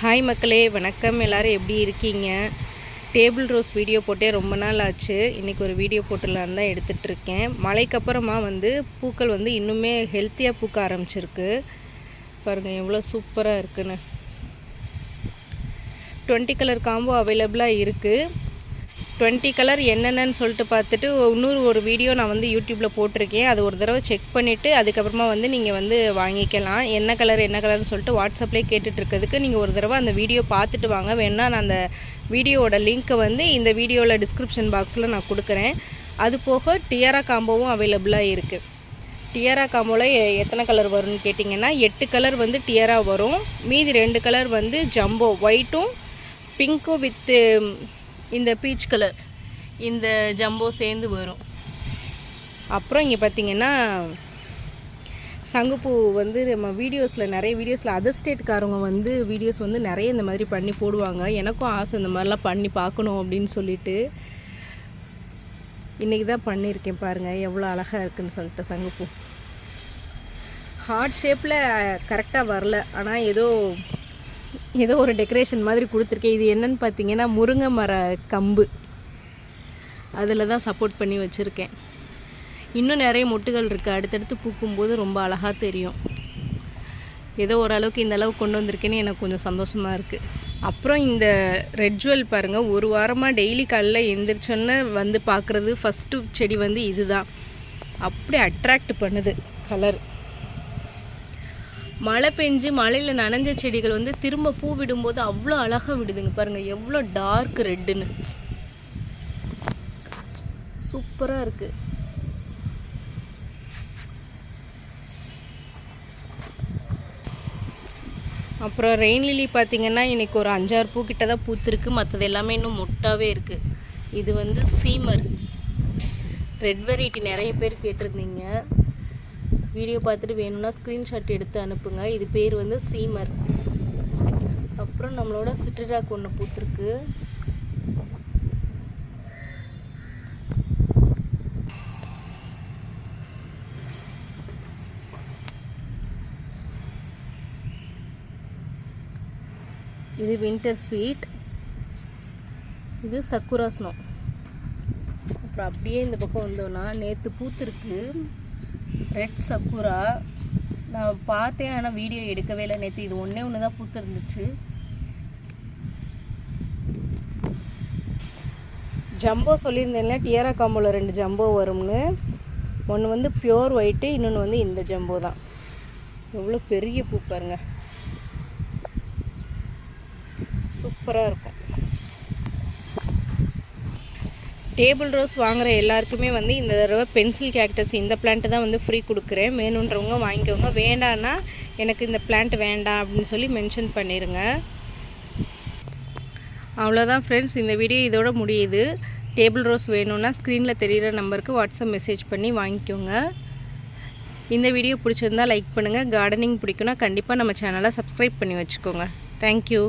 Hi மக்களே வணக்கம். எல்லாரும் எப்படி இருக்கீங்க? டேபிள் ரோஸ் வீடியோ போட்டே ரொம்ப நாள் ஆச்சு. இன்றைக்கி ஒரு வீடியோ போட்டுலான்னு தான் எடுத்துகிட்டு இருக்கேன் மழைக்கு அப்புறமா வந்து பூக்கள் வந்து இன்னுமே ஹெல்த்தியாக பூக்க ஆரம்பிச்சிருக்கு. பாருங்கள் எவ்வளோ சூப்பராக இருக்குன்னு. டுவெண்ட்டி கலர் காம்போ அவைலபிளாக இருக்குது டுவெண்ட்டி கலர் என்னென்னு சொல்லிட்டு பார்த்துட்டு இன்னொரு ஒரு வீடியோ நான் வந்து யூடியூப்பில் போட்டிருக்கேன். அது ஒரு தடவை செக் பண்ணிவிட்டு அதுக்கப்புறமா வந்து நீங்கள் வந்து வாங்கிக்கலாம். என்ன கலர் என்ன கலர்னு சொல்லிட்டு வாட்ஸ்அப்லேயே கேட்டுட்ருக்கிறதுக்கு நீங்கள் ஒரு தடவை அந்த வீடியோ பார்த்துட்டு வாங்க. வேணால் நான் அந்த வீடியோவோட லிங்க்கை வந்து இந்த வீடியோவில் டிஸ்கிரிப்ஷன் பாக்ஸில் நான் கொடுக்குறேன். அது போக டியரா காம்போவும் அவைலபிளாக இருக்குது டியரா காம்போவில் எத்தனை கலர் வரும்னு கேட்டிங்கன்னா எட்டு கலர் வந்து டியரா வரும். மீதி ரெண்டு கலர் வந்து ஜம்போ ஒயிட்டும் பிங்க்கும் வித்து இந்த பீச் கலர் இந்த ஜம்போ சேர்ந்து வரும். அப்புறம் இங்கே பார்த்தீங்கன்னா சங்குப்பூ வந்து நம்ம வீடியோஸில் நிறைய வீடியோஸில் அதர் ஸ்டேட்காரவங்க வந்து வீடியோஸ் வந்து நிறைய இந்த மாதிரி பண்ணி போடுவாங்க. எனக்கும் ஆசை இந்த மாதிரிலாம் பண்ணி பார்க்கணும் அப்படின்னு சொல்லிட்டு. இன்றைக்கி தான் பண்ணியிருக்கேன் பாருங்கள் எவ்வளோ அழகாக இருக்குன்னு சொல்லிட்டு சங்குப்பூ. ஹார்ட் ஷேப்பில் கரெக்டாக வரல. ஆனால் ஏதோ ஏதோ ஒரு டெக்கரேஷன் மாதிரி கொடுத்துருக்கேன். இது என்னன்னு பார்த்தீங்கன்னா முருங்கை மர கம்பு. அதில் தான் சப்போர்ட் பண்ணி வச்சுருக்கேன். இன்னும் நிறைய மொட்டுகள் இருக்குது அடுத்தடுத்து பூக்கும்போது ரொம்ப அழகாக தெரியும். ஏதோ ஓரளவுக்கு இந்த அளவுக்கு கொண்டு வந்திருக்கேன்னு எனக்கு கொஞ்சம் சந்தோஷமாக இருக்குது அப்புறம் இந்த ரெட்ஜுவல் பாருங்கள் ஒரு வாரமாக டெய்லி காலைல எந்திரிச்சோன்னே வந்து பார்க்குறது. ஃபஸ்ட்டு செடி வந்து இதுதான். அப்படி அட்ராக்ட் பண்ணுது கலர் மழை பெஞ்சு மழையில் நனைஞ்ச செடிகள் வந்து திரும்ப பூ விடும்போது அவ்வளோ அழகாக விடுதுங்க பாருங்கள் எவ்வளோ டார்க் ரெட்டுன்னு சூப்பராக இருக்குது அப்புறம் ரெயின் லிலி பார்த்தீங்கன்னா இன்றைக்கி ஒரு அஞ்சாறு பூக்கிட்ட தான் பூத்துருக்கு. மற்றது எல்லாமே இன்னும் மொட்டாகவே இருக்குது இது வந்து சீமர். ரெட் வெரைட்டி நிறைய பேர் கேட்டிருந்தீங்க. வீடியோ பார்த்துட்டு வேணும்னா ஸ்க்ரீன்ஷாட் எடுத்து அனுப்புங்க. இது பேர் வந்து சீமர். அப்புறம் நம்மளோட சிட்ரிராக் ஒன்று பூத்துருக்கு. இது வின்டர் ஸ்வீட் இது சக்குராசனம் அப்புறம் அப்படியே இந்த பக்கம் வந்தோன்னா நேற்று பூத்துருக்கு. ரெட் சக்குரா நான் பார்த்தேன் ஆனால் வீடியோ எடுக்கவே இல்லை. நேற்று இது ஒன்றே ஒன்று தான் பூத்துருந்துச்சு. ஜம்போ சொல்லியிருந்தேன்ல டியரா காம்போவில் ரெண்டு ஜம்போ வரும்னு. ஒன்று வந்து பியோர் ஒயிட்டு இன்னொன்று வந்து இந்த ஜம்போ தான். எவ்வளோ பெரிய பூ பாருங்க. சூப்பராக இருக்கும். டேபிள் ரோஸ் வாங்குற எல்லாருக்குமே வந்து இந்த தடவை பென்சில் கேக்டஸ் இந்த பிளான்ட்டு தான் வந்து ஃப்ரீ கொடுக்குறேன். வேணுன்றவங்க வாங்கிக்கோங்க. வேண்டான்னா எனக்கு இந்த பிளான்ட் வேண்டாம் அப்படின்னு சொல்லி மென்ஷன் பண்ணிடுங்க அவ்வளோதான் ஃப்ரெண்ட்ஸ் இந்த வீடியோ இதோட முடியுது. டேபிள் ரோஸ் வேணும்னா ஸ்க்ரீனில் தெரிகிற நம்பருக்கு வாட்ஸ்அப் மெசேஜ் பண்ணி வாங்கிக்கோங்க. இந்த வீடியோ பிடிச்சிருந்தா லைக் பண்ணுங்கள் கார்டனிங் பிடிக்குன்னா கண்டிப்பாக நம்ம சேனலை சப்ஸ்கிரைப் பண்ணி வச்சுக்கோங்க. தேங்க்யூ